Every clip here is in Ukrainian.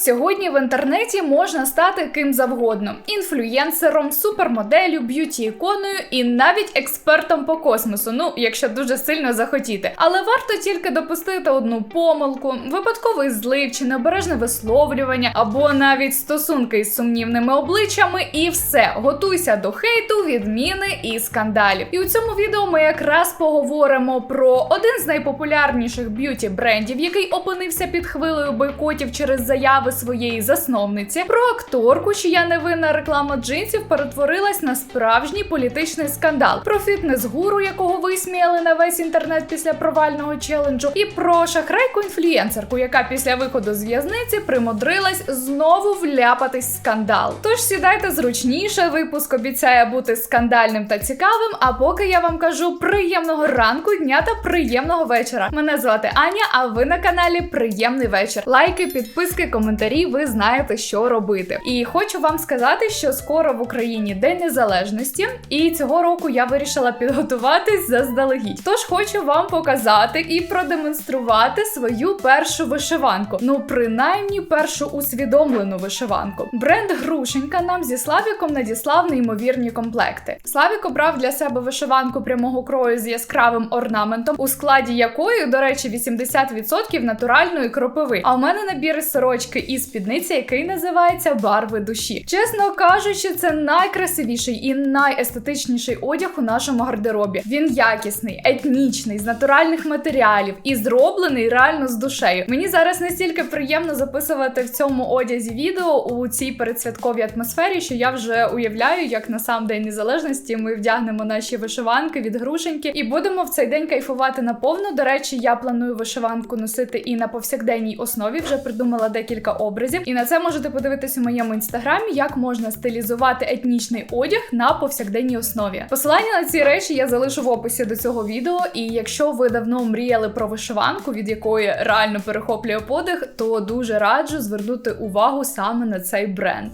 Сьогодні в інтернеті можна стати ким завгодно: інфлюєнсером, супермоделлю, б'юті-іконою і навіть експертом по космосу. Ну, якщо дуже сильно захотіти. Але варто тільки допустити одну помилку, випадковий злив чи необережне висловлювання, або навіть стосунки із сумнівними обличчями, і все, готуйся до хейту, відміни і скандалів. І у цьому відео ми якраз поговоримо про один з найпопулярніших б'юті брендів, який опинився під хвилею бойкотів через заяви своєї засновниці, про акторку, чия невинна реклама джинсів перетворилась на справжній політичний скандал, про фітнес-гуру, якого висміяли на весь інтернет після провального челенджу, і про шахрайку інфлюєнсерку, яка після виходу з в'язниці примудрилась знову вляпатись в скандал. Тож сідайте зручніше, випуск обіцяє бути скандальним та цікавим. А поки я вам кажу приємного ранку, дня та приємного вечора. Мене звати Аня, а ви на каналі Приємний вечір. Лайки, підписки, коментарі. Ви знаєте, що робити. І хочу вам сказати, що скоро в Україні День Незалежності, і цього року я вирішила підготуватись заздалегідь. Тож хочу вам показати і продемонструвати свою першу вишиванку. Ну, принаймні, першу усвідомлену вишиванку. Бренд Грушенька нам зі Славіком надіслав неймовірні комплекти. Славік обрав для себе вишиванку прямого крою з яскравим орнаментом, у складі якої, до речі, 80% натуральної кропиви. А у мене набір сорочки і спідниці, який називається Барви душі. Чесно кажучи, це найкрасивіший і найестетичніший одяг у нашому гардеробі. Він якісний, етнічний, з натуральних матеріалів і зроблений реально з душею. Мені зараз настільки приємно записувати в цьому одязі відео у цій передсвятковій атмосфері, що я вже уявляю, як на сам день незалежності ми вдягнемо наші вишиванки від грушеньки і будемо в цей день кайфувати наповну. До речі, я планую вишиванку носити і на повсякденній основі. Вже придумала декілька образів, і на це можете подивитись у моєму інстаграмі, як можна стилізувати етнічний одяг на повсякденній основі. Посилання на ці речі я залишу в описі до цього відео. І якщо ви давно мріяли про вишиванку, від якої реально перехоплює подих, то дуже раджу звернути увагу саме на цей бренд.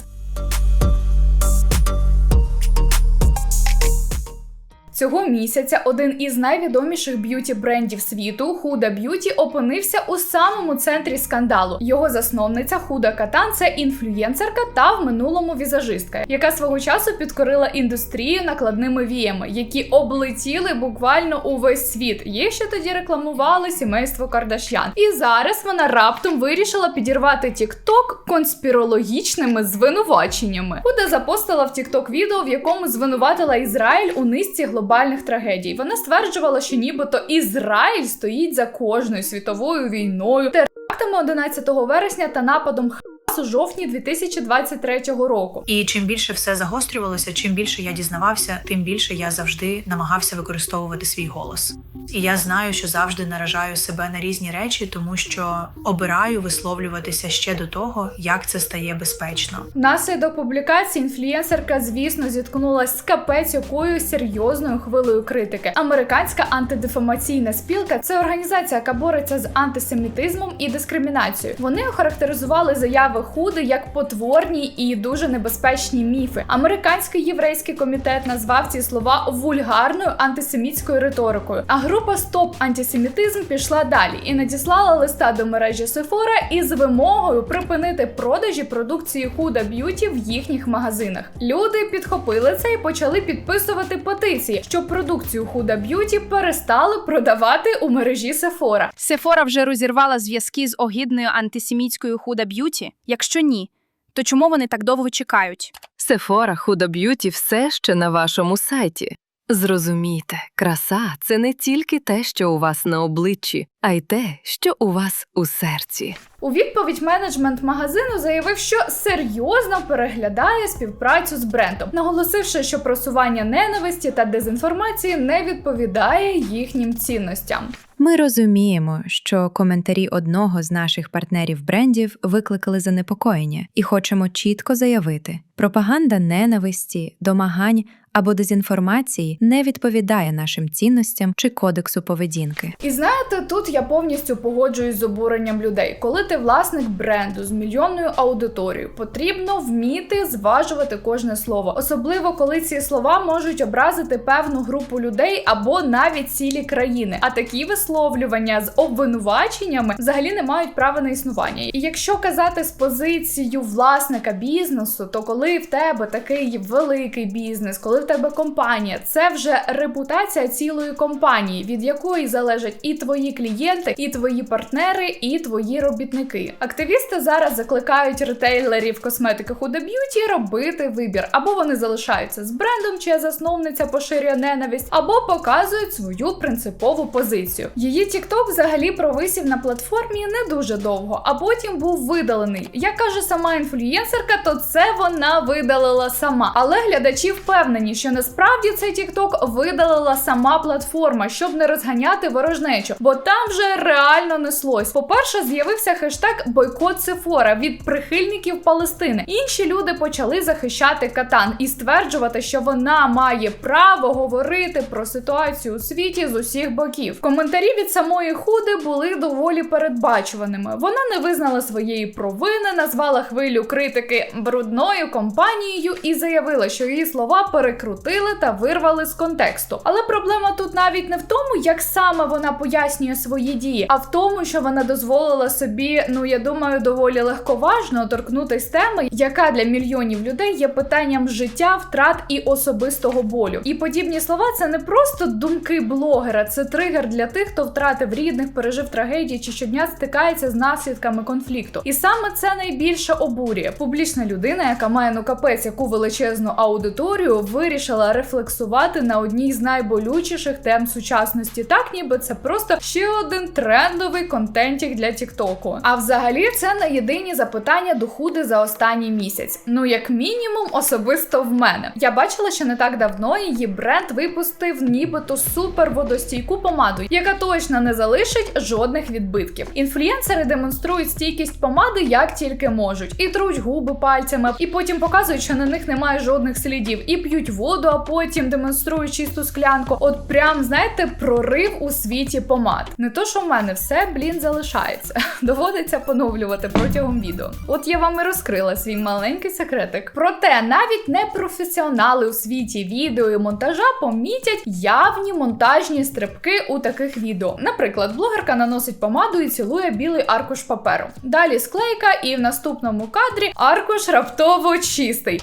Цього місяця один із найвідоміших б'юті брендів світу Huda Beauty опинився у самому центрі скандалу. Його засновниця Худа Катан це інфлюєнсерка та в минулому візажистка, яка свого часу підкорила індустрію накладними віями, які облетіли буквально увесь світ. Є ще тоді рекламували сімейство Кардашян. І зараз вона раптом вирішила підірвати TikTok конспірологічними звинуваченнями. Худа запостила в TikTok відео, в якому звинуватила Ізраїль у низці глобальних глобальних трагедій. Вона стверджувала, що нібито Ізраїль стоїть за кожною світовою війною, терактами 11 вересня та нападом у жовтні 2023 року. І чим більше все загострювалося, чим більше я дізнавався, тим більше я завжди намагався використовувати свій голос. І я знаю, що завжди наражаю себе на різні речі, тому що обираю висловлюватися ще до того, як це стає безпечно. Внаслідок публікації інфлюєнсерка, звісно, зіткнулася з капець якою серйозною хвилею критики. Американська антидефамаційна спілка це організація, яка бореться з антисемітизмом і дискримінацією. Вони охарактеризували заяви худи як потворні і дуже небезпечні міфи. Американський єврейський комітет назвав ці слова вульгарною антисемітською риторикою. А група Стоп антисемітизм пішла далі і надіслала листа до мережі Sephora із вимогою припинити продажі продукції Huda Beauty в їхніх магазинах. Люди підхопили це і почали підписувати петиції, щоб продукцію Huda Beauty перестали продавати у мережі Sephora. Сефора вже розірвала зв'язки з огідною антисемітською худа б'юті? Якщо ні, то чому вони так довго чекають? Сефора худоб'юті все ще на вашому сайті. Зрозумійте, краса це не тільки те, що у вас на обличчі, а й те, що у вас у серці. У відповідь менеджмент магазину заявив, що серйозно переглядає співпрацю з брендом, наголосивши, що просування ненависті та дезінформації не відповідає їхнім цінностям. Ми розуміємо, що коментарі одного з наших партнерів брендів викликали занепокоєння, і хочемо чітко заявити: пропаганда ненависті, домагань або дезінформації не відповідає нашим цінностям чи кодексу поведінки. І знаєте, тут я повністю погоджуюсь з обуренням людей. Коли ти власник бренду з мільйонною аудиторією, потрібно вміти зважувати кожне слово, особливо коли ці слова можуть образити певну групу людей або навіть цілі країни. А такі висловлювання з обвинуваченнями взагалі не мають права на існування. І якщо казати з позицію власника бізнесу, то коли в тебе такий великий бізнес, коли в тебе компанія, це вже репутація цілої компанії, від якої залежать і твої клієнти, і твої партнери, і твої робітники. Активісти зараз закликають ретейлерів косметики Huda Beauty робити вибір, або вони залишаються з брендом, чия засновниця поширює ненависть, або показують свою принципову позицію. Її TikTok взагалі провисів на платформі не дуже довго, а потім був видалений. Як каже сама інфлюєнсерка, то це вона видалила сама. Але глядачі впевнені, що насправді цей TikTok видалила сама платформа, щоб не розганяти ворожнечу, бо там вже реально неслось. По-перше, з'явився хештег бойкот Сефора від прихильників Палестини. Інші люди почали захищати Катан і стверджувати, що вона має право говорити про ситуацію у світі з усіх боків. Коментарі від самої худи були доволі передбачуваними. Вона не визнала своєї провини, назвала хвилю критики брудною компанією і заявила, що її слова перекрутили та вирвали з контексту. Але проблема тут навіть не в тому, як саме вона пояснює свої дії, а в тому, що вона дозволила собі, ну я думаю, доволі легковажно торкнутись теми, яка для мільйонів людей є питанням життя, втрат і особистого болю. І подібні слова це не просто думки блогера, це тригер для тих, хто втратив рідних, пережив трагедії чи щодня стикається з наслідками конфлікту. І саме це найбільше обурює. Публічна людина, яка має ну капець яку величезну аудиторію, вирішила рефлексувати на одній з найболючіших тем сучасності, так ніби це просто ще один трендовий контентік для Тіктоку. А взагалі це не єдині запитання до худи за останній місяць. Ну як мінімум, особисто в мене. Я бачила, що не так давно її бренд випустив нібито супер водостійку помаду, яка точно не залишить жодних відбитків. Інфлюєнсери демонструють стійкість помади як тільки можуть, і труть губи пальцями, і потім показують, що на них немає жодних слідів, і п'ють воду, а потім демонструють чисту склянку. От прям знаєте, прорив у світі помад. Не то, що в мене все, блін, залишається. Доводиться поновлювати протягом відео. От я вам і розкрила свій маленький секретик. Проте навіть не професіонали у світі відео і монтажа помітять явні монтажні стрибки у таких відео. Наприклад, блогерка наносить помаду і цілує білий аркуш паперу. Далі склейка, і в наступному кадрі аркуш раптово чистий.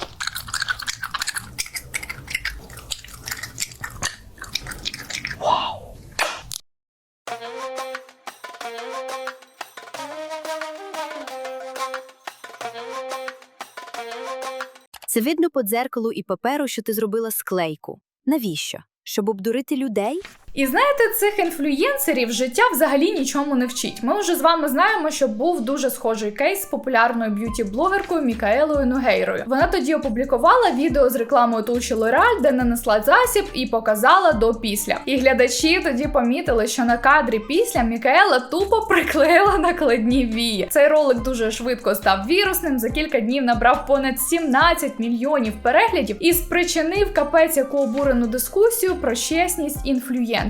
Це видно по дзеркалу і паперу, що ти зробила склейку. Навіщо? Щоб обдурити людей? І знаєте, цих інфлюєнсерів життя взагалі нічому не вчить. Ми вже з вами знаємо, що був дуже схожий кейс з популярною б'юті-блогеркою Мікаелою Нугейрою. Вона тоді опублікувала відео з рекламою туші L'Oreal, де нанесла засіб і показала до після. І глядачі тоді помітили, що на кадрі після Мікаела тупо приклеїла накладні вії. Цей ролик дуже швидко став вірусним. За кілька днів набрав понад 17 мільйонів переглядів і спричинив капець яку обурену дискусію про чесність інфлюєнсерів.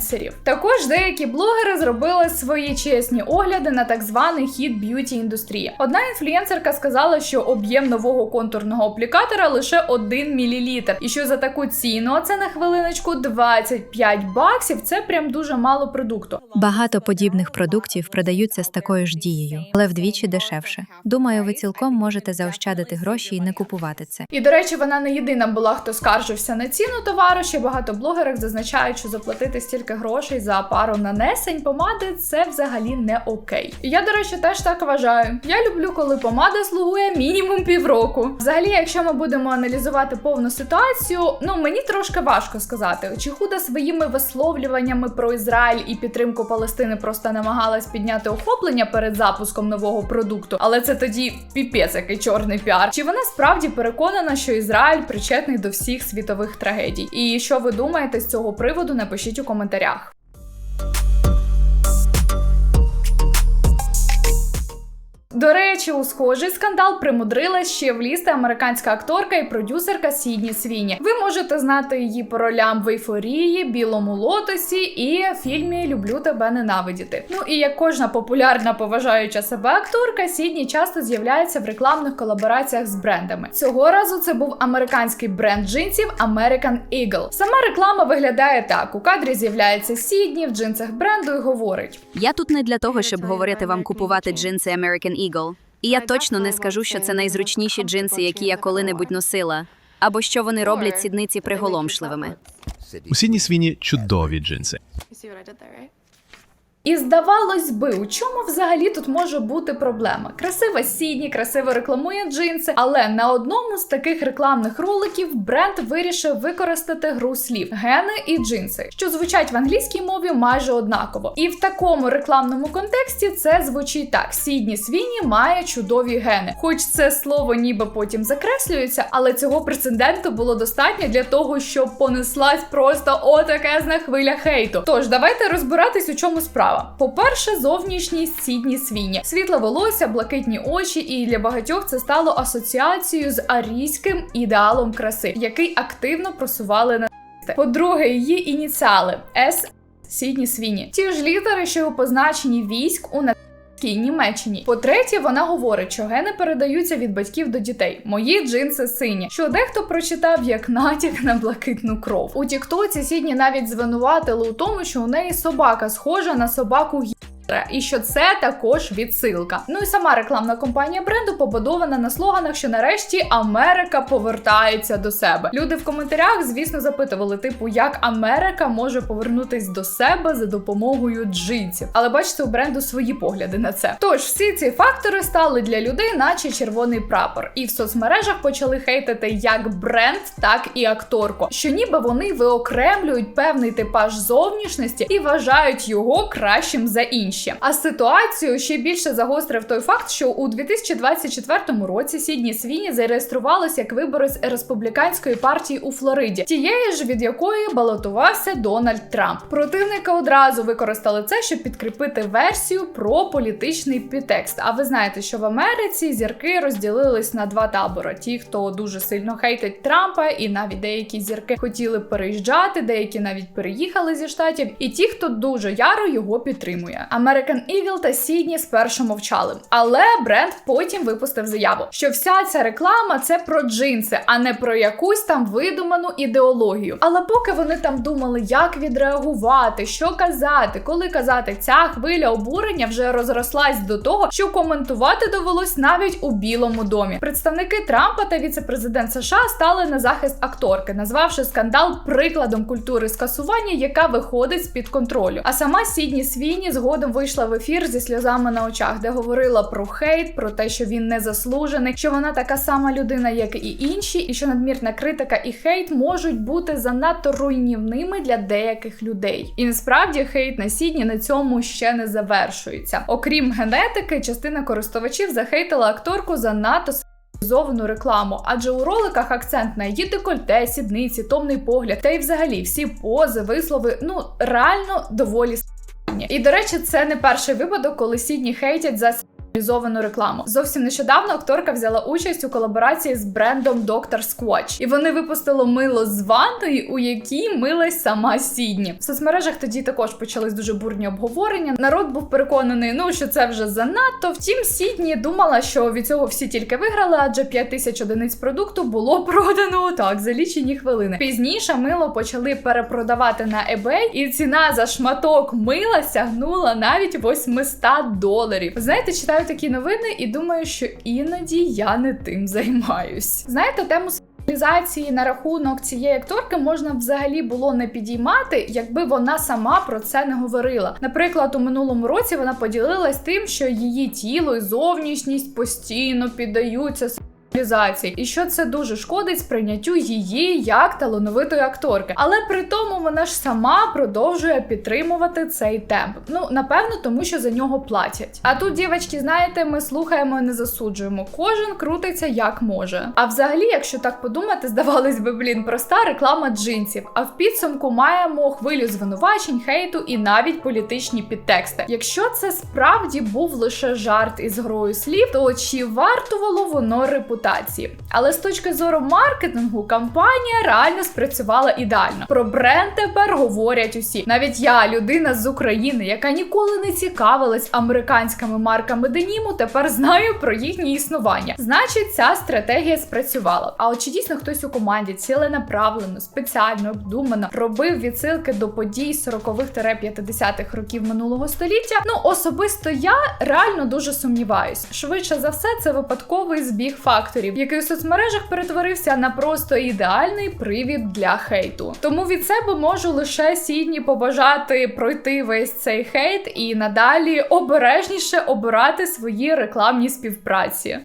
Також деякі блогери зробили свої чесні огляди на так званий хід б'юті індустрії. Одна інфлюєнсерка сказала, що об'єм нового контурного аплікатора лише 1 мл, і що за таку ціну, а це на хвилиночку 25 баксів. Це прям дуже мало продукту. Багато подібних продуктів продаються з такою ж дією, але вдвічі дешевше. Думаю, ви цілком можете заощадити гроші і не купувати це. І до речі, вона не єдина була, хто скаржився на ціну товару. Ще багато блогерів зазначають, що заплатити стільки грошей за пару нанесень помади це взагалі не окей. Я, до речі, теж так вважаю. Я люблю, коли помада слугує мінімум півроку. Взагалі, якщо ми будемо аналізувати повну ситуацію, ну мені трошки важко сказати, чи худа своїми висловлюваннями про Ізраїль і підтримку Палестини просто намагалась підняти охоплення перед запуском нового продукту, але це тоді піпець, який чорний піар. Чи вона справді переконана, що Ізраїль причетний до всіх світових трагедій? І що ви думаєте з цього приводу? Напишіть у коментарях коментарях. До речі, у схожий скандал примудрилась ще влізти американська акторка і продюсерка Сідні Свіні. Ви можете знати її по ролям в ейфорії, білому лотосі і фільмі Люблю тебе ненавидіти. Ну і як кожна популярна поважаюча себе акторка, Сідні часто з'являється в рекламних колабораціях з брендами. Цього разу це був американський бренд джинсів American Eagle. Сама реклама виглядає так: у кадрі з'являється Сідні в джинсах бренду і говорить. Я тут не для того, щоб говорити вам купувати джинси American Eagle. І я точно не скажу, що це найзручніші джинси, які я коли-небудь носила, або що вони роблять сідниці приголомшливими. У Сідні Свіні чудові джинси. І здавалось би, у чому взагалі тут може бути проблема? Красива сідні, красиво рекламує джинси, але на одному з таких рекламних роликів бренд вирішив використати гру слів гени і джинси, що звучать в англійській мові майже однаково. І в такому рекламному контексті це звучить так: Сідні Свіні має чудові гени. Хоч це слово ніби потім закреслюється, але цього прецеденту було достатньо для того, щоб понеслась просто отакезна хвиля хейту. Тож давайте розбиратись, у чому справа. По-перше, зовнішність Сідні Свіні, світле волосся, блакитні очі, і для багатьох це стало асоціацією з арійським ідеалом краси, який активно просували на по-друге, її ініціали С. Сідні Свіні. Ті ж літери, що у позначенні військ у нацистській Німеччині. По-третє, вона говорить, що гени передаються від батьків до дітей. Мої джинси сині, що дехто прочитав як натяк на блакитну кров. У Тіктоці Сідні навіть звинуватили у тому, що у неї собака схожа на собаку і що це також відсилка. Ну і сама рекламна кампанія бренду побудована на слоганах, що нарешті Америка повертається до себе. Люди в коментарях, звісно, запитували, типу, як Америка може повернутись до себе за допомогою джинсів. Але бачите, у бренду свої погляди на це. Тож всі ці фактори стали для людей, наче червоний прапор, і в соцмережах почали хейтити як бренд, так і акторку, що ніби вони виокремлюють певний типаж зовнішності і вважають його кращим за інші. А ситуацію ще більше загострив той факт, що у 2024 році Сідні Свіні зареєструвалася як виборець республіканської партії у Флориді, тієї ж від якої балотувався Дональд Трамп. Противники одразу використали це, щоб підкріпити версію про політичний підтекст. А ви знаєте, що в Америці зірки розділились на два табори: ті, хто дуже сильно хейтить Трампа, і навіть деякі зірки хотіли переїжджати, деякі навіть переїхали зі штатів, і ті, хто дуже яро його підтримує. American Eagle та Сідні спершу мовчали, але бренд потім випустив заяву, що вся ця реклама це про джинси, а не про якусь там видуману ідеологію. Але поки вони там думали, як відреагувати, що казати, коли казати, ця хвиля обурення вже розрослась до того, що коментувати довелось навіть у Білому домі. Представники Трампа та віце-президент США стали на захист акторки, назвавши скандал прикладом культури скасування, яка виходить з під контролю. А сама Сідні Свіні згодом вийшла в ефір зі сльозами на очах, де говорила про хейт, про те, що він не заслужений, що вона така сама людина, як і інші, і що надмірна критика і хейт можуть бути занадто руйнівними для деяких людей. І насправді хейт на Сідні на цьому ще не завершується. Окрім генетики, частина користувачів захейтила акторку занадто Зовану рекламу, адже у роликах акцент на її декольте, сідниці, томний погляд, та й взагалі всі пози, вислови, ну реально доволі с**ні. І до речі, це не перший випадок, коли сідні хейтять за Реалізовану рекламу зовсім нещодавно акторка взяла участь у колаборації з брендом Dr. Squatch. і вони випустили мило з ванної, у якій милась сама Сідні. В соцмережах тоді також почались дуже бурні обговорення. Народ був переконаний, ну що це вже занадто. Втім, Сідні думала, що від цього всі тільки виграли, адже 5 тисяч одиниць продукту було продано так за лічені хвилини. Пізніше мило почали перепродавати на eBay, і ціна за шматок мила сягнула навіть 800 доларів. Знаєте, читаю такі новини і думаю, що іноді я не тим займаюсь. Знаєте, тему Реалізації на рахунок цієї акторки можна взагалі було не підіймати, якби вона сама про це не говорила. Наприклад, у минулому році вона поділилась тим, що її тіло і зовнішність постійно піддаються реалізації, і що це дуже шкодить сприйняттю її як талановитої акторки. Але при тому вона ж сама продовжує підтримувати цей темп. Ну напевно, тому що за нього платять. А тут, дівчатки, знаєте, ми слухаємо і не засуджуємо. Кожен крутиться як може. А взагалі, якщо так подумати, здавалось би, блін, проста реклама джинсів. А в підсумку маємо хвилю звинувачень, хейту і навіть політичні підтексти. Якщо це справді був лише жарт із грою слів, то чи вартувало воно репутації? Але з точки зору маркетингу, кампанія реально спрацювала ідеально. Про бренд тепер говорять усі. Навіть я, людина з України, яка ніколи не цікавилась американськими марками деніму, тепер знаю про їхнє існування. Значить, ця стратегія спрацювала. А от чи дійсно хтось у команді ціленаправлено, спеціально обдумано робив відсилки до подій 40-х-50-х років минулого століття? Ну особисто я реально дуже сумніваюсь. Швидше за все, це випадковий збіг факторів, який у соцмережах перетворився на просто ідеальний привід для хейту. Тому від себе можу лише сідні побажати пройти весь цей хейт і надалі обережніше обирати свої рекламні співпраці.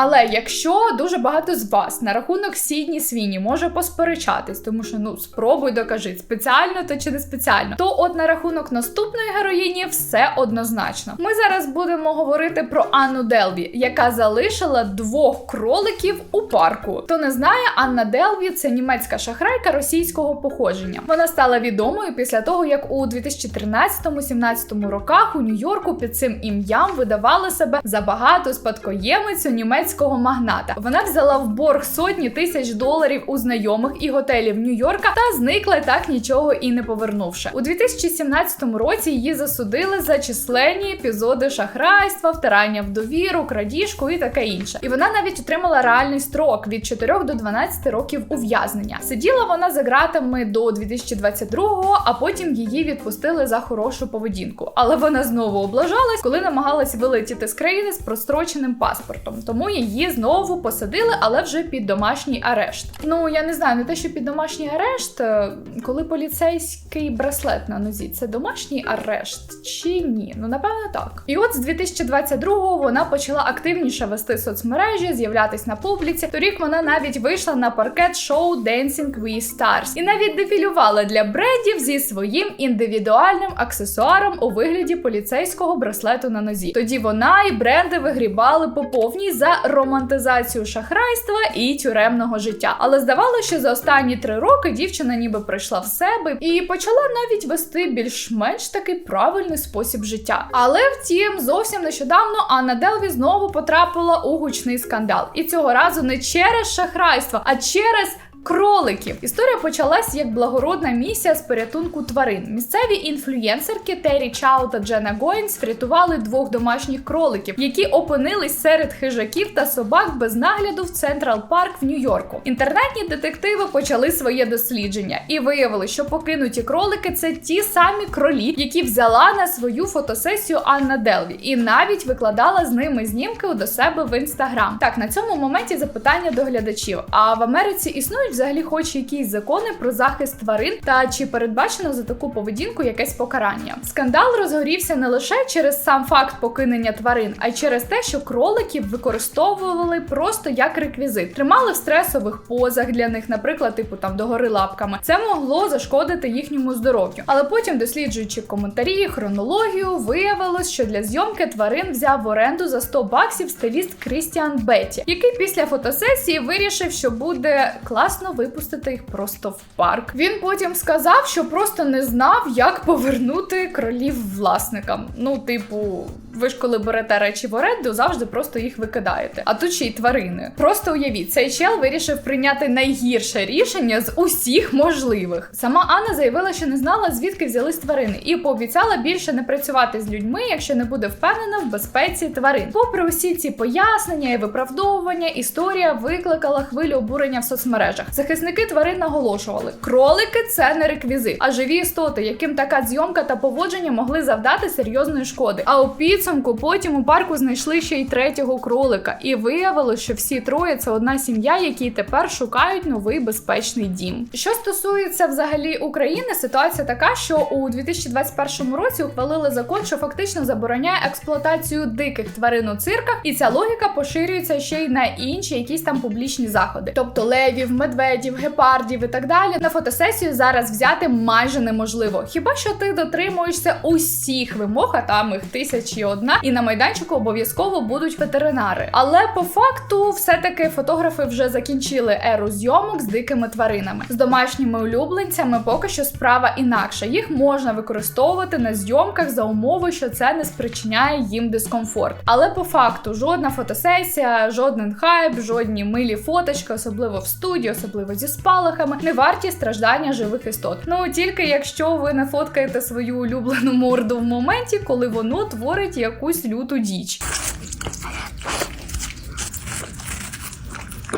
Але якщо дуже багато з вас на рахунок Сідні Свіні може посперечатись, тому що ну спробуй докажи, спеціально то чи не спеціально, то от на рахунок наступної героїні все однозначно. Ми зараз будемо говорити про Анну Делві, яка залишила двох кроликів у парку. Хто не знає, Анна Делві це німецька шахрайка російського походження. Вона стала відомою після того, як у 2013-17 роках у Нью-Йорку під цим ім'ям видавала себе за багату спадкоємицю німецького магната. Вона взяла в борг сотні тисяч доларів у знайомих і готелів Нью-Йорка та зникла так нічого і не повернувши. У 2017 році її засудили за численні епізоди шахрайства, втирання в довіру, крадіжку і таке інше. І вона навіть отримала реальний строк від 4 до 12 років ув'язнення. Сиділа вона за ґратами до 2022-го, а потім її відпустили за хорошу поведінку. Але вона знову облажалась, коли намагалась вилетіти з країни з простроченим паспортом. Тому її знову посадили, але вже під домашній арешт. Ну я не знаю, не те, що під домашній арешт, е, коли поліцейський браслет на нозі, це домашній арешт чи ні? Ну напевно так. І от з 2022-го вона почала активніше вести соцмережі, з'являтись на публіці. Торік вона навіть вийшла на паркет шоу Dancing with Stars і навіть дефілювала для брендів зі своїм індивідуальним аксесуаром у вигляді поліцейського браслету на нозі. Тоді вона і бренди вигрібали по повній за романтизацію шахрайства і тюремного життя. Але здавалося, що за останні три роки дівчина ніби прийшла в себе і почала навіть вести більш-менш такий правильний спосіб життя. Але втім, зовсім нещодавно Анна Делві знову потрапила у гучний скандал. І цього разу не через шахрайство, а через. Кроликів історія почалась як благородна місія з порятунку тварин. Місцеві інфлюєнсерки Террі Чау та Джена Гоїнс врятували двох домашніх кроликів, які опинились серед хижаків та собак без нагляду в Централ Парк в Нью-Йорку. Інтернетні детективи почали своє дослідження і виявили, що покинуті кролики це ті самі кролі, які взяла на свою фотосесію Анна Делві, і навіть викладала з ними знімки до себе в інстаграм. Так на цьому моменті запитання до глядачів. А в Америці існують взагалі хоч якісь закони про захист тварин та чи передбачено за таку поведінку якесь покарання? Скандал розгорівся не лише через сам факт покинення тварин, а й через те, що кроликів використовували просто як реквізит, тримали в стресових позах для них, наприклад, типу там догори лапками. Це могло зашкодити їхньому здоров'ю. Але потім, досліджуючи коментарі, хронологію, виявилось, що для зйомки тварин взяв в оренду за 100 баксів стиліст Крістіан Бетті, який після фотосесії вирішив, що буде класно випустити їх просто в парк. Він потім сказав, що просто не знав, як повернути кролів власникам. Ну, типу, ви ж коли берете речі в оренду, завжди просто їх викидаєте. А тут ще й тварини. Просто уявіть, цей чел вирішив прийняти найгірше рішення з усіх можливих. Сама Анна заявила, що не знала, звідки взялись тварини, і пообіцяла більше не працювати з людьми, якщо не буде впевнена в безпеці тварин. Попри усі ці пояснення і виправдовування, історія викликала хвилю обурення в соцмережах. Захисники тварин наголошували: кролики це не реквізит, а живі істоти, яким така зйомка та поводження могли завдати серйозної шкоди. А у підсумку підсумку потім у парку знайшли ще й третього кролика, і виявилось, що всі троє це одна сім'я, які тепер шукають новий безпечний дім. Що стосується взагалі України, ситуація така, що у 2021 році ухвалили закон, що фактично забороняє експлуатацію диких тварин у цирках, і ця логіка поширюється ще й на інші якісь там публічні заходи, тобто левів, медведів, гепардів і так далі. На фотосесію зараз взяти майже неможливо. Хіба що ти дотримуєшся усіх вимог, а там їх тисячі одна, і на майданчику обов'язково будуть ветеринари. Але по факту, все-таки фотографи вже закінчили еру зйомок з дикими тваринами. З домашніми улюбленцями поки що справа інакша. Їх можна використовувати на зйомках за умови, що це не спричиняє їм дискомфорт. Але по факту жодна фотосесія, жоден хайп, жодні милі фоточки, особливо в студії, особливо зі спалахами, не варті страждання живих істот. Ну тільки якщо ви не фоткаєте свою улюблену морду в моменті, коли воно творить якусь люту діч.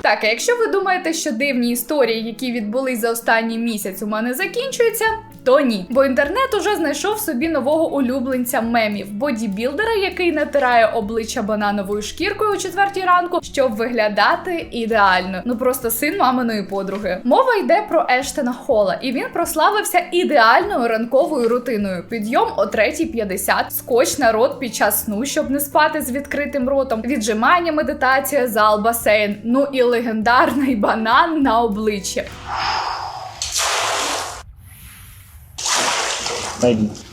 Так, а якщо ви думаєте, що дивні історії, які відбулись за останній місяць, у мене закінчуються, то ні. Бо інтернет уже знайшов собі нового улюбленця мемів бодібілдера, який натирає обличчя банановою шкіркою о четвертій ранку, щоб виглядати ідеально. Ну просто син маминої подруги. Мова йде про Ештена Хола, і він прославився ідеальною ранковою рутиною. Підйом о 3.50, скотч на рот під час сну, щоб не спати з відкритим ротом, віджимання, медитація, зал, басейн. Ну і легендарний банан на обличчя. 拜年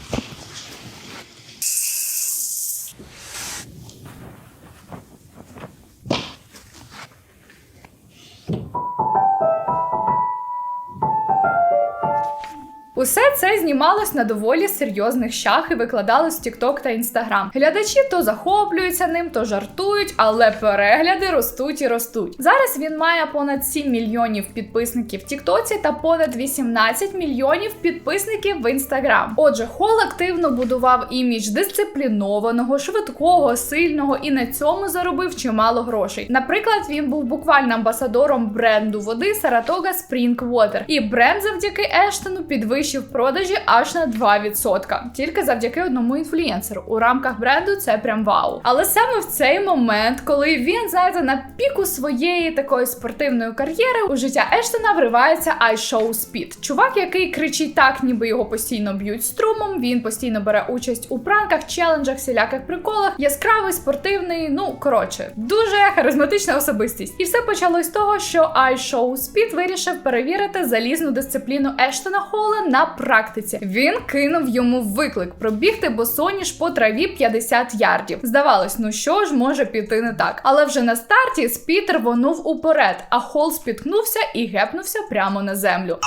Усе це знімалось на доволі серйозних щах і викладалось в TikTok та Instagram. Глядачі то захоплюються ним, то жартують, але перегляди ростуть і ростуть. Зараз він має понад 7 мільйонів підписників в TikTok та понад 18 мільйонів підписників в Instagram. Отже, Хол активно будував імідж дисциплінованого, швидкого, сильного і на цьому заробив чимало грошей. Наприклад, він був буквально амбасадором бренду води Saratoga Spring Water. І бренд завдяки Ештону підвищив продажі аж на 2%. Тільки завдяки одному інфлюєнсеру. У рамках бренду це прям вау. Але саме в цей момент, коли він, знаєте, на піку своєї такої спортивної кар'єри, у життя Ештона вривається iShow Speed. Чувак, який кричить так, ніби його постійно б'ють струмом. Він постійно бере участь у пранках, челенджах, всіляких приколах. Яскравий, спортивний, ну коротше, дуже харизматична особистість. І все почалось з того, що iShow Speed вирішив перевірити залізну дисципліну Ештона Холла на практиці. Він кинув йому виклик пробігти босоніж по траві 50 ярдів. Здавалось, ну що ж може піти не так. Але вже на старті Спіт рвонув уперед, а Хол спіткнувся і гепнувся прямо на землю.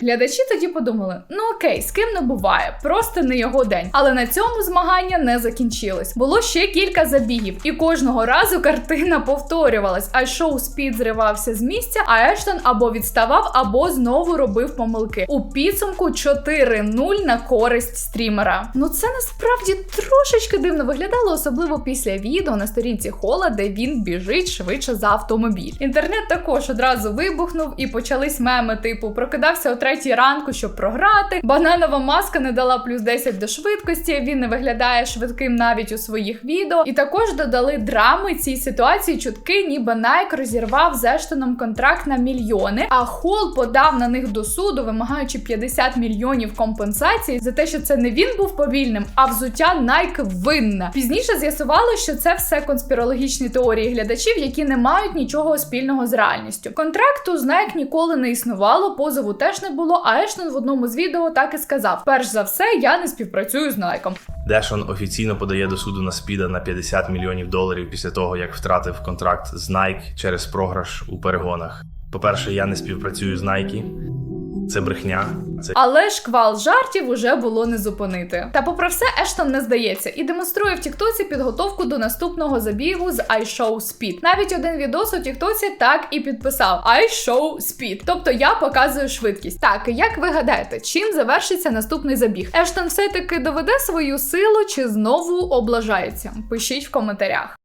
Глядачі тоді подумали: ну окей, з ким не буває, просто не його день. Але на цьому змагання не закінчилось. Було ще кілька забігів, і кожного разу картина повторювалась. А шоу Спід зривався з місця, а Ештон або відставав, або знову робив помилки. У підсумку 4-0 на користь стрімера. Ну це насправді трошечки дивно виглядало, особливо після відео на сторінці Хола, де він біжить швидше за автомобіль. Інтернет також одразу вибухнув і почались меми, типу прокидався о третій ранку, щоб програти. Бананова маска не дала плюс 10 до швидкості. Він не виглядає швидким навіть у своїх відео. І також додали драми цій ситуації чутки, ніби Найк розірвав з Ештоном контракт на мільйони, а Хол подав на них до суду, вимагаючи 50 мільйонів компенсації за те, що це не він був повільним, а взуття Найк винна. Пізніше з'ясувало, що це все конспірологічні теорії глядачів, які не мають нічого спільного з реальністю. Контракту з Nike ніколи не існувало, позову теж не було. А Ештон в одному з відео так і сказав: перш за все, я не співпрацюю з Найком. Дешон офіційно подає до суду на спіда на 50 мільйонів доларів після того, як втратив контракт з Nike через програш у перегонах. По-перше, я не співпрацюю з Nike. Це брехня. Це Але шквал жартів уже було не зупинити. Та попри все, Ештон не здається і демонструє в Тіктоці підготовку до наступного забігу з iShow Speed. Навіть один відос у Тіктоці так і підписав iShow Speed. Тобто я показую швидкість. Так, як ви гадаєте, чим завершиться наступний забіг? Ештон все-таки доведе свою силу чи знову облажається? Пишіть в коментарях.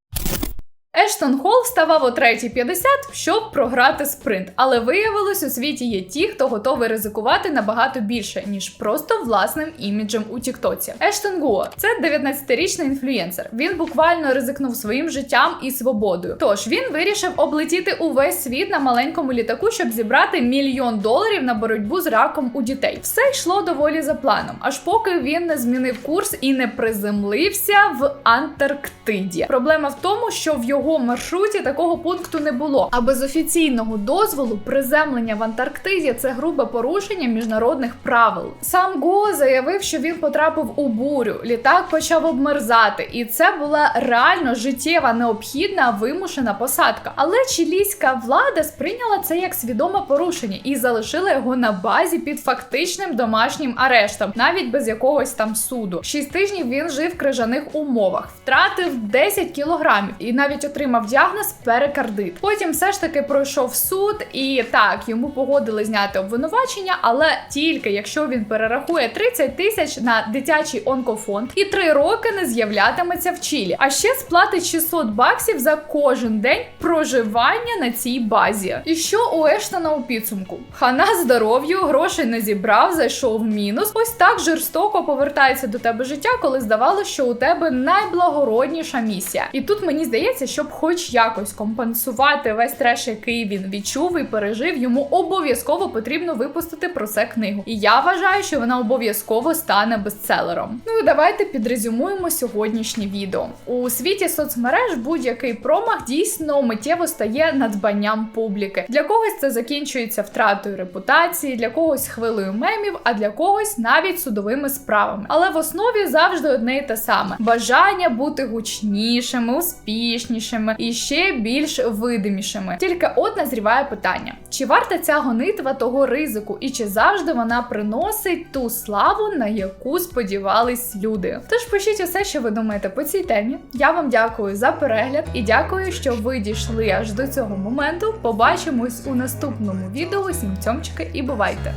Ештон Холл вставав о 3.50, щоб програти спринт, але виявилось, у світі є ті, хто готовий ризикувати набагато більше, ніж просто власним іміджем у Тіктоці. Ештон Гуо це 19-річний інфлюєнсер. Він буквально ризикнув своїм життям і свободою. Тож він вирішив облетіти увесь світ на маленькому літаку, щоб зібрати мільйон доларів на боротьбу з раком у дітей. Все йшло доволі за планом, аж поки він не змінив курс і не приземлився в Антарктиді. Проблема в тому, що в його маршруті такого пункту не було. А без офіційного дозволу приземлення в Антарктиді це грубе порушення міжнародних правил. Сам Го заявив, що він потрапив у бурю, літак почав обмерзати, і це була реально життєва необхідна вимушена посадка. Але чилійська влада сприйняла це як свідоме порушення і залишила його на базі під фактичним домашнім арештом, навіть без якогось там суду. Шість тижнів він жив в крижаних умовах, втратив 10 кілограмів і навіть отримав діагноз перикардит. Потім все ж таки пройшов суд, і так йому погодили зняти обвинувачення, але тільки якщо він перерахує 30 тисяч на дитячий онкофонд і 3 роки не з'являтиметься в Чилі. А ще сплатить 600 баксів за кожен день проживання на цій базі. І що у Ештона у підсумку? Хана здоров'ю, грошей не зібрав, зайшов в мінус. Ось так жорстоко повертається до тебе життя, коли здавалося, що у тебе найблагородніша місія. І тут мені здається, щоб хоч якось компенсувати весь треш, який він відчув і пережив, йому обов'язково потрібно випустити про це книгу. І я вважаю, що вона обов'язково стане бестселером. Ну і давайте підрезюмуємо сьогоднішнє відео. У світі соцмереж будь-який промах дійсно миттєво стає надбанням публіки. Для когось це закінчується втратою репутації, для когось хвилею мемів, а для когось навіть судовими справами. Але в основі завжди одне і те саме: бажання бути гучнішими, успішнішими і ще більш видимішими. Тільки от назріває питання: чи варта ця гонитва того ризику, і чи завжди вона приносить ту славу, на яку сподівались люди? Тож пишіть усе, що ви думаєте по цій темі. Я вам дякую за перегляд і дякую, що ви дійшли аж до цього моменту. Побачимось у наступному відео. Всім цьомчики і бувайте!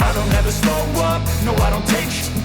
I don't ever slow up, no I don't take sh-